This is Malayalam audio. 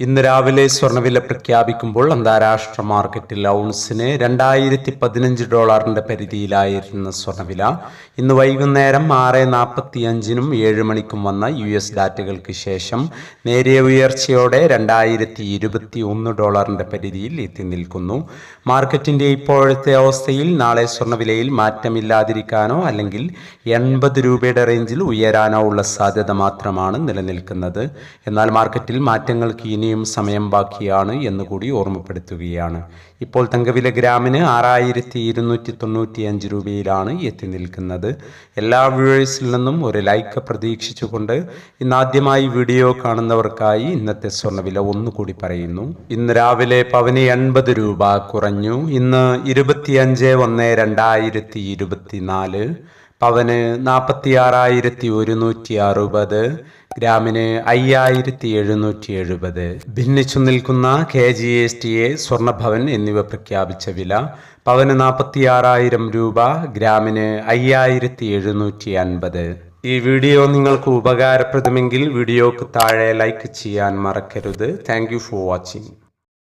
ഇന്ന് രാവിലെ സ്വർണവില പ്രഖ്യാപിക്കുമ്പോൾ അന്താരാഷ്ട്ര മാർക്കറ്റിൽ ഔൺസിന് രണ്ടായിരത്തി പതിനഞ്ച് ഡോളറിന്റെ പരിധിയിലായിരുന്ന സ്വർണവില ഇന്ന് വൈകുന്നേരം ആറ് നാൽപ്പത്തി അഞ്ചിനും ഏഴ് മണിക്കും വന്ന യു എസ് ഡാറ്റകൾക്ക് ശേഷം നേരിയ ഉയർച്ചയോടെ രണ്ടായിരത്തി ഇരുപത്തി ഒന്ന് ഡോളറിന്റെ പരിധിയിൽ എത്തി നിൽക്കുന്നു. മാർക്കറ്റിന്റെ ഇപ്പോഴത്തെ അവസ്ഥയിൽ നാളെ സ്വർണവിലയിൽ മാറ്റമില്ലാതിരിക്കാനോ അല്ലെങ്കിൽ എൺപത് രൂപയുടെ റേഞ്ചിൽ ഉയരാനോ ഉള്ള സാധ്യത മാത്രമാണ് നിലനിൽക്കുന്നത്. എന്നാൽ മാർക്കറ്റിൽ മാറ്റങ്ങൾക്ക് ഇനിയും സമയം ബാക്കിയാണ് എന്ന് കൂടി ഓർമ്മപ്പെടുത്തുകയാണ്. ഇപ്പോൾ തങ്കവില ഗ്രാമിന് ആറായിരത്തി ഇരുന്നൂറ്റി തൊണ്ണൂറ്റി അഞ്ച് രൂപയിലാണ് എത്തി നിൽക്കുന്നത്. എല്ലാ വ്യൂവേഴ്സിൽ നിന്നും ഒരു ലൈക്ക് പ്രതീക്ഷിച്ചുകൊണ്ട് ഇന്നാദ്യമായി വീഡിയോ കാണുന്നവർക്കായി ഇന്നത്തെ സ്വർണവില ഒന്നുകൂടി പറയുന്നു. ഇന്ന് രാവിലെ പവന് എൺപത് രൂപ കുറഞ്ഞു. ഇന്ന് ഇരുപത്തിയഞ്ച് ഒന്ന് രണ്ടായിരത്തി ഇരുപത്തിനാല് പവന് നാൽപ്പത്തി ആറായിരത്തി ഒരുന്നൂറ്റി അറുപത് ഗ്രാമിന് അയ്യായിരത്തി എഴുന്നൂറ്റി എഴുപത് ഭിന്നിച്ചു നിൽക്കുന്ന K G S T A Swarnabhavan എന്നിവ പ്രഖ്യാപിച്ച വില പവന് നാൽപ്പത്തി ആറായിരം രൂപ ഗ്രാമിന് അയ്യായിരത്തി എഴുന്നൂറ്റി അൻപത് ഈ വീഡിയോ നിങ്ങൾക്ക് ഉപകാരപ്രദമെങ്കിൽ വീഡിയോക്ക് താഴെ ലൈക്ക് ചെയ്യാൻ മറക്കരുത്. Thank for watching.